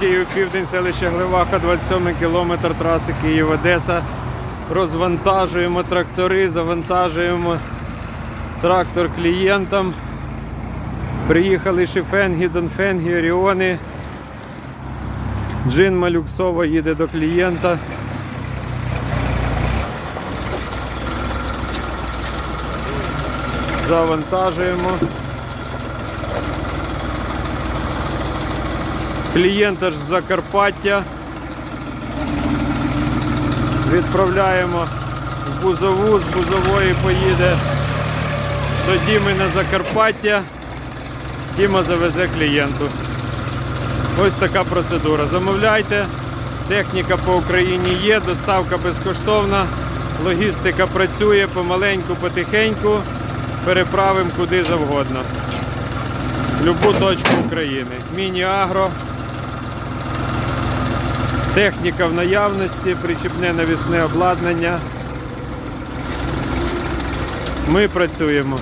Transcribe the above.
Київ Південь, селище Гливаха, 27 кілометр траси Київ-Одеса. Розвантажуємо трактори, завантажуємо трактор клієнтам. Приїхали Шифенгі, Донфенгі, Оріони. Джин Малюксова їде до клієнта. Завантажуємо. Клієнта ж з Закарпаття. Відправляємо в Бузову, з Бузової поїде до Діми на Закарпаття. Діма завезе клієнту. Ось така процедура. Замовляйте. Техніка по Україні є, доставка безкоштовна, логістика працює помаленьку, потихеньку, переправимо куди завгодно. Любу точку України. Міні-агро. Техніка в наявності, причіпне навісне обладнання. Ми працюємо.